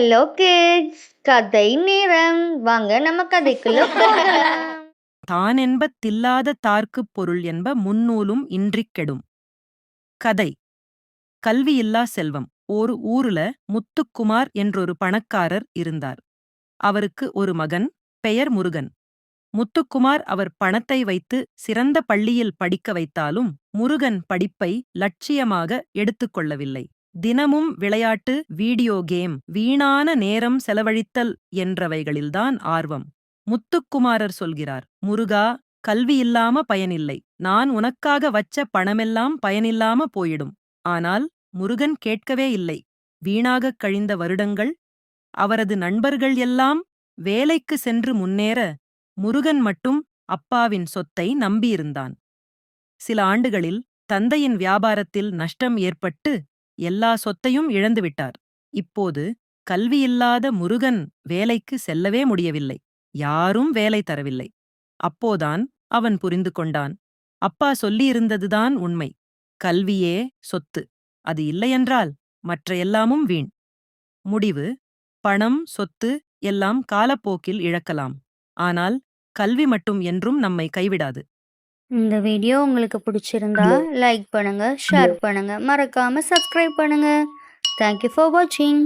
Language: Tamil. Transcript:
ஹலோ கிட்ஸ் கதை நேரம். வாங்க நம்ம கதைக்குள்ள போகலாம். தானென்பத் தில்லாத தார்க்குப் பொருள் என்ப முன்னூலும் இன்றிக் கெடும். கதை. கல்வியில்லா செல்வம். ஒரு ஊருல முத்துக்குமார் என்றொரு பணக்காரர் இருந்தார். அவருக்கு ஒரு மகன் பெயர் முருகன். முத்துக்குமார் அவர் பணத்தை வைத்து சிறந்த பள்ளியில் படிக்க வைத்தாலும் முருகன் படிப்பை லட்சியமாக எடுத்துக்கொள்ளவில்லை தினமும் விளையாட்டு வீடியோ கேம் வீணான நேரம் செலவழித்தல் என்றவைகளில்தான் ஆர்வம். முத்துக்குமாரர் சொல்கிறார் முருகா கல்வி இல்லாம பயனில்லை. நான் உனக்காக வச்ச பணமெல்லாம் பயனில்லாம போயிடும். ஆனால் முருகன் கேட்கவே இல்லை. வீணாகக் கழிந்த வருடங்கள் அவரது நண்பர்கள் எல்லாம் வேலைக்கு சென்று முன்னேற முருகன் மட்டும் அப்பாவின் சொத்தை நம்பியிருந்தான். சில ஆண்டுகளில் தந்தையின் வியாபாரத்தில் நஷ்டம் ஏற்பட்டு எல்லா சொத்தையும் இழந்துவிட்டார் இப்போது கல்வியில்லாத முருகன் வேலைக்கு செல்லவே முடியவில்லை. யாரும் வேலை தரவில்லை. அப்போதான் அவன் புரிந்து கொண்டான். அப்பா சொல்லியிருந்ததுதான் உண்மை. கல்வியே சொத்து. அது இல்லையென்றால் மற்ற எல்லாமும் வீண். முடிவு. பணம் சொத்து எல்லாம் காலப்போக்கில் இழக்கலாம். ஆனால் கல்வி மட்டும் என்றும் நம்மை கைவிடாது. இந்த வீடியோ உங்களுக்கு பிடிச்சிருந்தா லைக் பண்ணுங்க ஷேர் பண்ணுங்க. மறக்காம சப்ஸ்கிரைப் பண்ணுங்க. தேங்க்யூ ஃபார் வாட்சிங்